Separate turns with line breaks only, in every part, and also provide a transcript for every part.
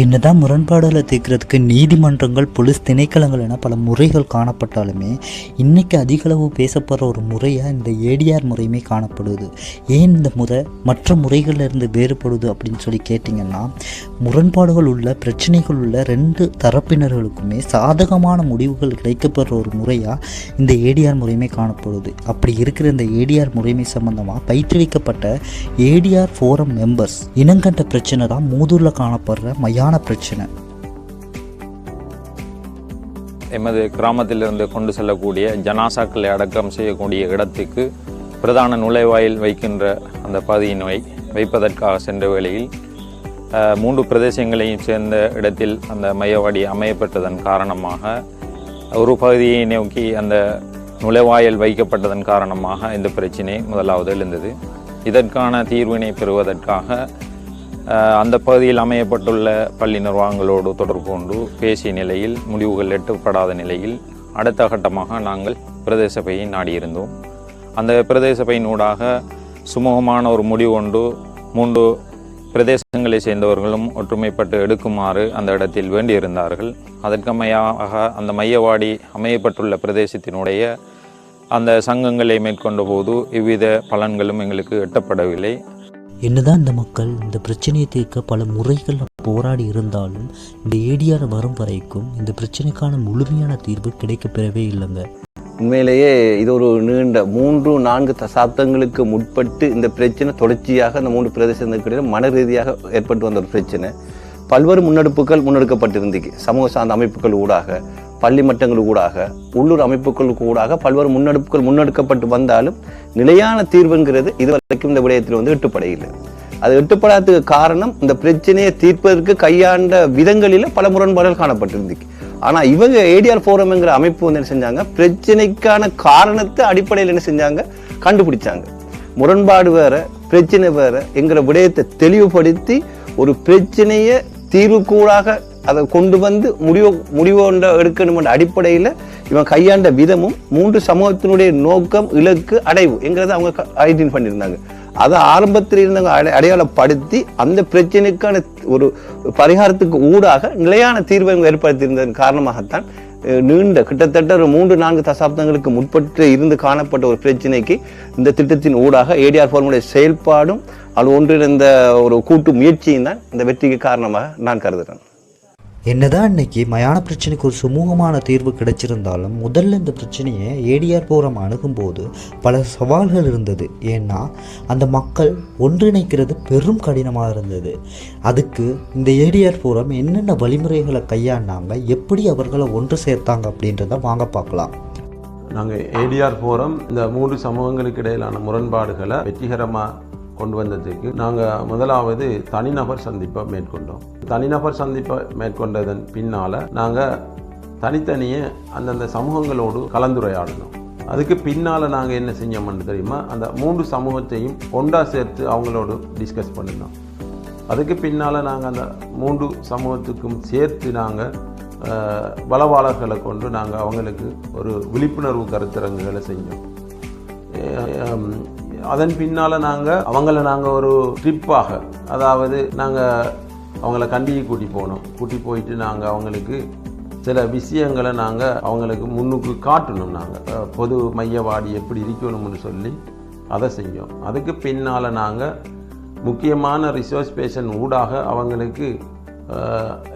என்னதான் முரண்பாடுகளை தீர்க்கிறதுக்கு நீதிமன்றங்கள் போலீஸ் திணைக்களங்கள் என பல முறைகள் காணப்பட்டாலுமே இன்னைக்கு அதிகளவு பேசப்படுற ஒரு முறையாக இந்த ஏடிஆர் முறையுமே காணப்படுது. ஏன் இந்த முறை? மற்ற முறைகளில் இருந்து வேறுபடுது அப்படின்னு சொல்லி கேட்டிங்கன்னா முரண்பாடுகள் உள்ள பிரச்சனைகள் உள்ள ரெண்டு தரப்பினர்களுக்குமே சாதகமான முடிவுகள் கிடைக்கப்படுற ஒரு முறையாக இந்த ஏடிஆர் முறையுமே காணப்படுது. அப்படி இருக்கிற இந்த ஏடிஆர் முறைமை சம்பந்தமாக பயிற்றுவிக்கப்பட்ட ஏடிஆர் ஃபோரம் மெம்பர்ஸ் இனங்கண்ட பிரச்சனை தான் மூதூரில் காணப்படுற மயான பிரச்சனை.
எமது கிராமத்திலிருந்து கொண்டு செல்லக்கூடிய ஜனாசாக்களை அடக்கம் செய்யக்கூடிய இடத்துக்கு பிரதான நுழைவாயில் வைக்கின்ற அந்த பகுதியின் வை வைப்பதற்காக சென்ற வேளையில் மூன்று பிரதேசங்களையும் சேர்ந்த இடத்தில் அந்த மையவாடி அமையப்பட்டதன் காரணமாக ஒரு பகுதியை நோக்கி அந்த நுழைவாயில் வைக்கப்பட்டதன் காரணமாக இந்த பிரச்சினை முதலாவது எழுந்தது. இதற்கான தீர்வினை பெறுவதற்காக அந்த பகுதியில் அமையப்பட்டுள்ள பள்ளி நிர்வாகங்களோடு தொடர்பு கொண்டு பேசிய நிலையில் முடிவுகள் எட்டப்படாத நிலையில் அடுத்த கட்டமாக நாங்கள் பிரதேச சபையை நாடியிருந்தோம். அந்த பிரதேச சபையின் ஊடாக சுமூகமான ஒரு முடிவு கொண்டு மூன்று பிரதேசங்களை சேர்ந்தவர்களும் ஒற்றுமைப்பட்டு எடுக்குமாறு அந்த இடத்தில் வேண்டியிருந்தார்கள். அதற்கமையாக அந்த மையவாடி அமையப்பட்டுள்ள பிரதேசத்தினுடைய அந்த சங்கங்களை மேற்கொண்ட போது இவ்வித பலன்களும் எங்களுக்கு எட்டப்படவில்லை.
என்னதான் இந்த மக்கள் இந்த பிரச்சனையை தீர்க்க பல முறைகள் போராடி இருந்தாலும் இந்த ஏடிஆர் வரும் வரைக்கும் இந்த பிரச்சனைக்கான முழுமையான தீர்வு கிடைக்கப்பெறவே இல்லைங்க.
உண்மையிலேயே இது ஒரு நீண்ட மூன்று நான்கு தசாப்தங்களுக்கு முற்பட்டு இந்த பிரச்சனை தொடர்ச்சியாக இந்த மூன்று பிரதேசங்களுக்கு மன ரீதியாக ஏற்பட்டு வந்த ஒரு பிரச்சனை. பல்வேறு முன்னெடுப்புகள் முன்னெடுக்கப்பட்டிருந்தது. சமூக சார்ந்த அமைப்புகள் ஊடாக பள்ளி மட்டங்கள் கூடாக உள்ளூர் அமைப்புகளுக்கு கூடாக பல்வேறு முன்னெடுப்புகள் முன்னெடுக்கப்பட்டு வந்தாலும் நிலையான தீர்வுங்கிறது இதுவரைக்கும் இந்த விடயத்தில் வந்து எட்டுப்படையில்லை. அது எட்டுப்படாததுக்கு காரணம் இந்த பிரச்சனையை தீர்ப்பதற்கு கையாண்ட விதங்களில் பல முரண்பாடுகள் காணப்பட்டிருந்துச்சு ஆனால் இவங்க ஏடிஆர் ஃபோரம்ங்கிற அமைப்பு வந்து என்ன செஞ்சாங்க? பிரச்சனைக்கான காரணத்தை அடிப்படையில் என்ன செஞ்சாங்க? கண்டுபிடிச்சாங்க. முரண்பாடு வேற பிரச்சனை வேற என்கிற விடயத்தை தெளிவுபடுத்தி ஒரு பிரச்சனையை தீர்வுக்கூடாக அதை கொண்டு வந்து முடிவு முடிவோண்ட எடுக்கணுமென்ற அடிப்படையில் இவன் கையாண்ட விதமும் மூன்று சமூகத்தினுடைய நோக்கம் இலக்கு அடைவு என்கிறத அவங்க ஐடென்டி பண்ணியிருந்தாங்க. அதை ஆரம்பத்தில் இருந்தவங்க அடை அடையாளப்படுத்தி அந்த பிரச்சனைக்கான ஒரு பரிகாரத்துக்கு ஊடாக நிலையான தீர்வை இவங்க ஏற்படுத்தியிருந்ததன் காரணமாகத்தான் நீண்ட கிட்டத்தட்ட ஒரு மூன்று நான்கு தசாப்தங்களுக்கு முற்பட்டு இருந்து காணப்பட்ட ஒரு பிரச்சனைக்கு இந்த திட்டத்தின் ஊடாக ஏடிஆர் ஃபோர்முடைய செயல்பாடும் அது ஒன்றிணைந்த ஒரு கூட்டு முயற்சியும் தான் இந்த வெற்றிக்கு காரணமாக நான் கருதுகிறேன்.
என்னதான் இன்னைக்கு மயான பிரச்சனைக்கு ஒரு சுமூகமான தீர்வு கிடைச்சிருந்தாலும் முதல்ல இந்த பிரச்சனையை ஏடிஆர் போரம் அணுகும்போது பல சவால்கள் இருந்தது. ஏன்னா அந்த மக்கள் ஒன்றிணைக்கிறது பெரும் கடினமாக இருந்தது. அதுக்கு இந்த ஏடிஆர் போரம் என்னென்ன வழிமுறைகளை கையாண்டாங்க எப்படி அவர்களை ஒன்று சேர்த்தாங்க அப்படின்றத வாங்க பார்க்கலாம்.
நாங்கள் ஏடிஆர் போரம் இந்த மூன்று சமூகங்களுக்கு இடையிலான முரண்பாடுகளை வெற்றிகரமாக கொண்டு வந்ததுக்கு நாங்கள் முதலாவது தனிநபர் சந்திப்பை மேற்கொண்டோம். தனிநபர் சந்திப்பை மேற்கொண்டதன் பின்னால் நாங்கள் தனித்தனியே அந்தந்த சமூகங்களோடு கலந்துரையாடினோம். அதுக்கு பின்னால் நாங்கள் என்ன செஞ்சோம்னு தெரியுமா? அந்த மூன்று சமூகத்தையும் ஒன்றா சேர்த்து அவங்களோடு டிஸ்கஸ் பண்ணினோம். அதுக்கு பின்னால் நாங்கள் அந்த மூன்று சமூகத்துக்கும் சேர்த்து நாங்கள் வளவாளர்களை கொண்டு நாங்கள் அவங்களுக்கு ஒரு விழிப்புணர்வு கருத்தரங்குகளை செஞ்சோம். அதன் பின்னால் நாங்கள் அவங்கள நாங்கள் ஒரு ட்ரிப்பாக அதாவது நாங்கள் அவங்கள கண்டியை கூட்டி போனோம். கூட்டி போயிட்டு நாங்கள் அவங்களுக்கு சில விஷயங்களை நாங்கள் அவங்களுக்கு முன்னுக்கு காட்டணும் நாங்கள் பொது மையவாடி எப்படி இருக்கணும்னு சொல்லி அதை செஞ்சோம். அதுக்கு பின்னால் நாங்கள் முக்கியமான ரிசோர்ஸ் பேஷன் ஊடாக அவங்களுக்கு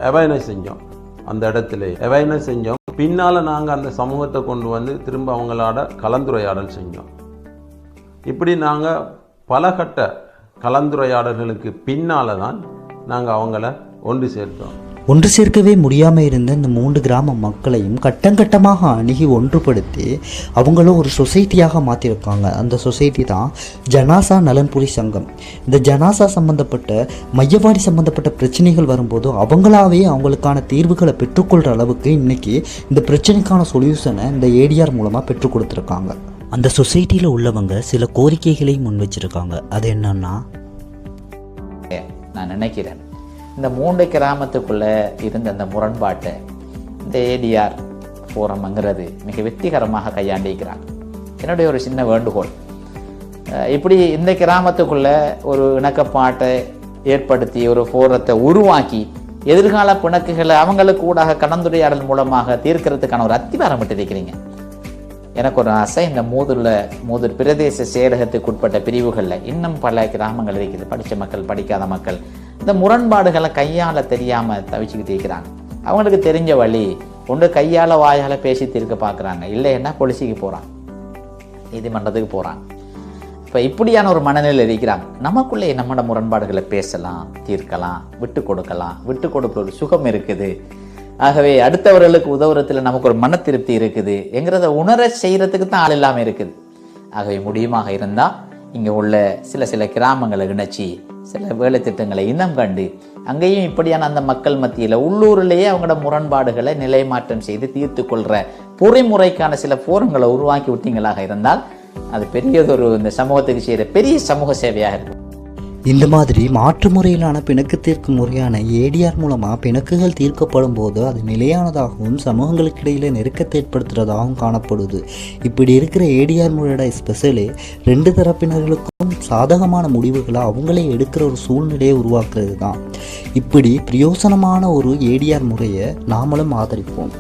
அவேர்னஸ் செஞ்சோம். அந்த இடத்துல அவேர்னஸ் செஞ்சோம். பின்னால் நாங்கள் அந்த சமூகத்தை கொண்டு வந்து திரும்ப அவங்களோட கலந்துரையாடல் செஞ்சோம். இப்படி நாங்கள் பலகட்ட கலந்துரையாடல்களுக்கு பின்னால் தான் நாங்கள் அவங்கள ஒன்று சேர்த்தோம்.
ஒன்று சேர்க்கவே முடியாமல் இருந்த இந்த மூன்று கிராம மக்களையும் கட்டங்கட்டமாக அணுகி ஒன்றுபடுத்தி அவங்களும் ஒரு சொசைட்டியாக மாற்றிருக்காங்க அந்த சொசைட்டி தான் ஜனாசா நலன்புரி சங்கம். இந்த ஜனாசா சம்பந்தப்பட்ட மையவாடி சம்பந்தப்பட்ட பிரச்சனைகள் வரும்போது அவங்களாவே அவங்களுக்கான தீர்வுகளை பெற்றுக்கொள்கிற அளவுக்கு இன்னைக்கு இந்த பிரச்சனைக்கான சொல்யூஷனை இந்த ஏடிஆர் மூலமாக பெற்றுக் கொடுத்துருக்காங்க. அந்த சொசைட்டியில் உள்ளவங்க சில கோரிக்கைகளை முன் வச்சிருக்காங்க. அது என்னன்னா?
நான் நினைக்கிறேன். இந்த மூன்று கிராமத்துக்குள்ளே இருந்த அந்த முரண்பாட்டை இந்த ஏடிஆர் ஃபோரம்ங்கிறது மிக வெற்றிகரமாக கையாண்டிருக்கிறாங்க. என்னுடைய ஒரு சின்ன வேண்டுகோள். இப்படி இந்த கிராமத்துக்குள்ளே ஒரு இணக்கப்பாட்டை ஏற்படுத்தி ஒரு ஃபோரத்தை உருவாக்கி எதிர்கால பிணக்குகளை அவங்களுக்கு ஊடாக கலந்துரையாடல் மூலமாக தீர்க்கிறதுக்கான ஒரு அத்திவாரம் விட்டிருக்கிறீங்க எனக்கு ஒரு ஆசை இந்த மூதுல மூதூர் பிரதேச செயலகத்துக்கு உட்பட்ட பிரிவுகளில் இன்னும் பல கிராமங்கள் இருக்குது. படித்த மக்கள் படிக்காத மக்கள். இந்த முரண்பாடுகளை கையால் தெரியாமல் தவிச்சுக்கிட்டு இருக்கிறாங்க. அவங்களுக்கு தெரிஞ்ச வழி ஒன்று கையால் வாயால பேசி தீர்க்க பார்க்குறாங்க இல்லைன்னா பொலிசிக்கு போகிறான் நீதிமன்றத்துக்கு போகிறாங்க இப்போ இப்படியான ஒரு மனநிலையில் இருக்கிறாங்க. நமக்குள்ளே நம்மளோட முரண்பாடுகளை பேசலாம் தீர்க்கலாம் விட்டு கொடுக்கலாம். விட்டு கொடுக்குற ஒரு சுகம் இருக்குது. ஆகவே அடுத்தவர்களுக்கு உதவுறதுல நமக்கு ஒரு மன திருப்தி இருக்குது. என்கிறத உணர செய்கிறதுக்கு தான் ஆள் இல்லாமல் இருக்குது. ஆகவே முடியுமாக இருந்தால் இங்கே உள்ள சில சில கிராமங்களை இணைச்சி சில வேலை திட்டங்களை இனம் கண்டு அங்கேயும் இப்படியான அந்த மக்கள் மத்தியில் உள்ளூரிலேயே அவங்களோட முரண்பாடுகளை நிலைமாற்றம் செய்து தீர்த்து கொள்கிற பொறிமுறைக்கான சில போரங்களை உருவாக்கி விட்டீங்களாக இருந்தால் அது பெரியதொரு இந்த சமூகத்துக்கு செய்கிற பெரிய சமூக சேவையாக இருக்கும்.
இந்த மாதிரி மாற்று முறையிலான பிணக்கு தீர்க்கும் முறையான ஏடிஆர் மூலமாக பிணக்குகள் தீர்க்கப்படும் போது அது நிலையானதாகவும் சமூகங்களுக்கு இடையில நெருக்கத்தை ஏற்படுத்துறதாகவும் காணப்படுது. இப்படி இருக்கிற ஏடிஆர் முறையோட ஸ்பெஷலே ரெண்டு தரப்பினர்களுக்கும் சாதகமான முடிவுகளை அவங்களே எடுக்கிற ஒரு சூழ்நிலையை உருவாக்குறது தான் இப்படி பிரயோசனமான ஒரு ஏடிஆர் முறையை நாமளும் ஆதரிப்போம்.